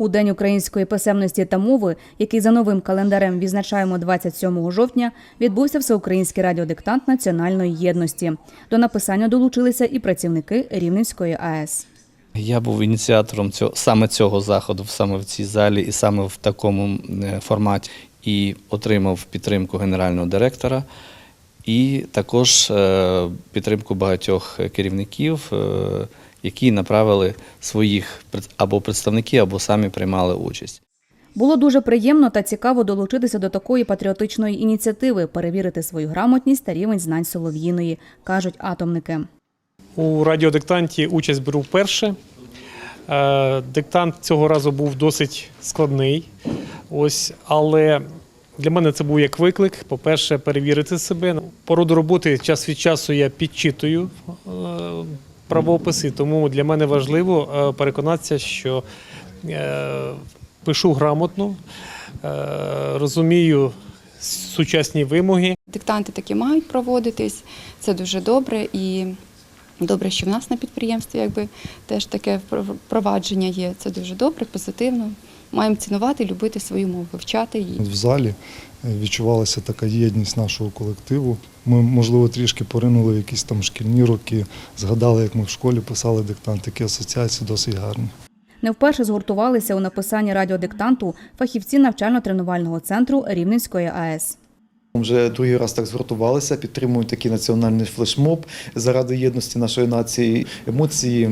У День української писемності та мови, який за новим календарем відзначаємо 27 жовтня, відбувся всеукраїнський радіодиктант національної єдності. До написання долучилися і працівники Рівненської АЕС. Я був ініціатором цього саме цього заходу, саме в цій залі, і саме в такому е, форматі, і отримав підтримку генерального директора, і також е, підтримку багатьох керівників, е, які направили своїх або представників, або самі приймали участь. Було дуже приємно та цікаво долучитися до такої патріотичної ініціативи, перевірити свою грамотність та рівень знань солов'їної, кажуть атомники. У радіодиктанті участь беру вперше. Е, Диктант цього разу був досить складний. Ось, але для мене це був як виклик. По-перше, перевірити себе. По роду роботи час від часу я підчитую правописи, тому для мене важливо е, переконатися, що е, пишу грамотно, е, розумію сучасні вимоги. Диктанти такі мають проводитись, це дуже добре і добре, що в нас на підприємстві якби теж таке впровадження є. Це дуже добре, позитивно. Маємо цінувати, любити свою мову, вивчати її. В залі е, відчувалася така єдність нашого колективу. Ми, можливо, трішки поринули в якісь там шкільні роки, згадали, як ми в школі писали диктант, такі асоціації досить гарні. Не вперше згуртувалися у написанні радіодиктанту фахівці навчально-тренувального центру Рівненської АЕС. Вже другий раз так згуртувалися, підтримують такий національний флешмоб заради єдності нашої нації. Емоції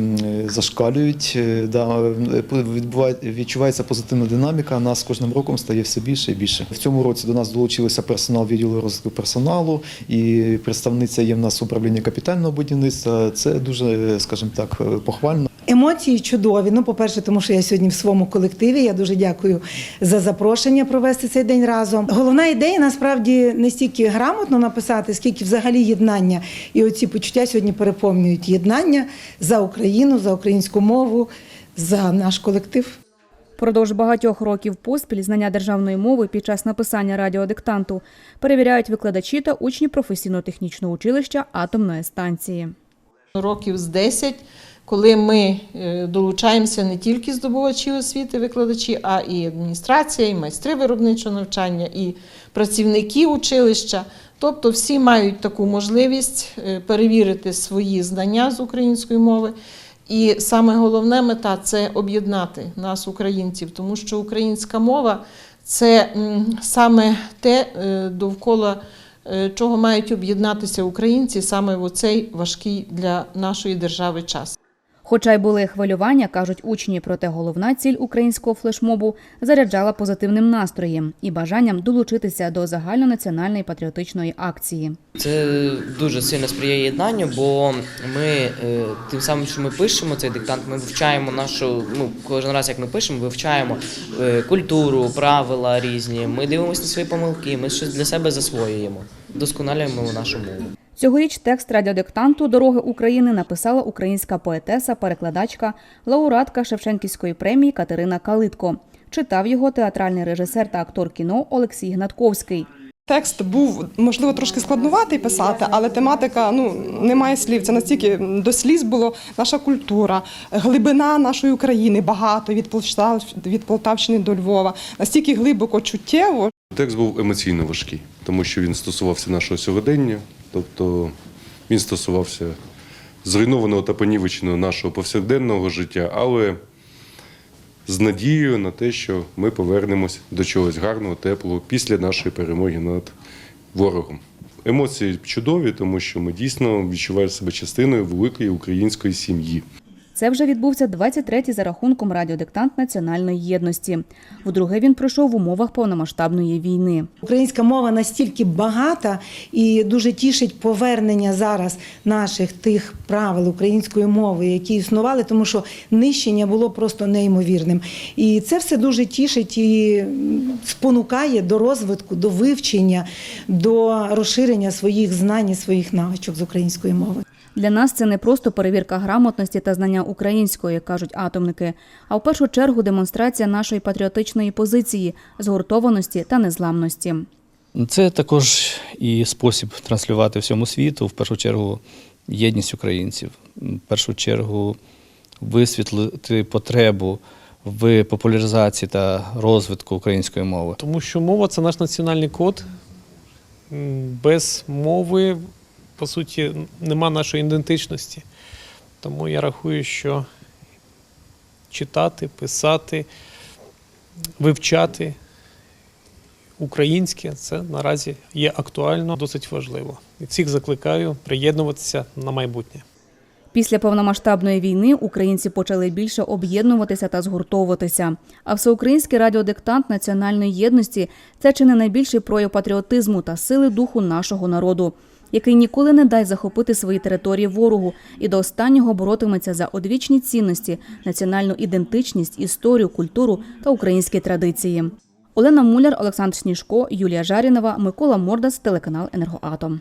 зашкалюють, е, да, е, відчувається позитивна динаміка. Нас кожним роком стає все більше і більше. В цьому році до нас долучилися персонал відділу розвитку персоналу і представниця є в нас управління капітального будівництва. Це дуже, скажімо так, е, похвально. Емоції чудові. Ну, по-перше, тому що я сьогодні в своєму колективі. Я дуже дякую за запрошення провести цей день разом. Головна ідея насправді не стільки грамотно написати, скільки взагалі єднання. І оці почуття сьогодні переповнюють єднання за Україну, за українську мову, за наш колектив. Продовж багатьох років поспіль знання державної мови під час написання радіодиктанту перевіряють викладачі та учні професійно-технічного училища атомної станції. років з 10, коли ми е, долучаємося не тільки здобувачі освіти, викладачі, а і адміністрація, і майстри виробничого навчання, і працівники училища. Тобто всі мають таку можливість е, перевірити свої знання з української мови. І саме головна мета це об'єднати нас, українців, тому що українська мова це саме те, е, довкола чого мають об'єднатися українці саме в оцей важкий для нашої держави час. Хоча й були хвилювання, кажуть учні, проте головна ціль українського флешмобу заряджала позитивним настроєм і бажанням долучитися до загальнонаціональної патріотичної акції. Це дуже сильно сприяє єднанню, бо ми е, тим самим, що ми пишемо цей диктант, ми вивчаємо нашу. Ну кожен раз, як ми пишемо, вивчаємо е, культуру, правила різні. Ми дивимося на свої помилки, ми щось для себе засвоюємо, досконалюємо нашу мову. Цьогоріч текст радіодиктанту Дороги України написала українська поетеса, перекладачка, лауреатка Шевченківської премії Катерина Калитко. Читав його театральний режисер та актор кіно Олексій Гнатковський. Текст був можливо трошки складнуватий писати, але тематика ну немає слів. Це настільки до сліз було наша культура, глибина нашої України багато від Полтав, від Полтавщини до Львова. Настільки глибоко чуттєво, Текст був емоційно важкий, тому що він стосувався нашого сьогодення, тобто він стосувався зруйнованого та понівеченого нашого повсякденного життя, але з надією на те, що ми повернемось до чогось гарного, теплого після нашої перемоги над ворогом. Емоції чудові, тому що ми дійсно відчуваємо себе частиною великої української сім'ї. Це вже відбувся 23-й за рахунком радіодиктант національної єдності. Вдруге він пройшов в умовах повномасштабної війни. Українська мова настільки багата і дуже тішить повернення зараз наших тих правил української мови, які існували, тому що нищення було просто неймовірним. І це все дуже тішить і спонукає до розвитку, до вивчення, до розширення своїх знань і своїх навичок з української мови. Для нас це не просто перевірка грамотності та знання української, кажуть атомники, а в першу чергу демонстрація нашої патріотичної позиції, згуртованості та незламності. Це також і спосіб транслювати всьому світу, в першу чергу, єдність українців, в першу чергу висвітлити потребу в популяризації та розвитку української мови. Тому що мова це наш національний код. Без мови, по суті, нема нашої ідентичності. Тому я рахую, що читати, писати, вивчати українське це наразі є актуально, досить важливо. І всіх закликаю приєднуватися на майбутнє. Після повномасштабної війни українці почали більше об'єднуватися та згуртовуватися. А всеукраїнський радіодиктант національної єдності це чи не найбільший прояв патріотизму та сили духу нашого народу, який ніколи не дасть захопити свої території ворогу і до останнього боротиметься за одвічні цінності, національну ідентичність, історію, культуру та українські традиції. Олена Муляр, Олександр Сніжко, Юлія Жарінова, Микола Мордас, телеканал Енергоатом.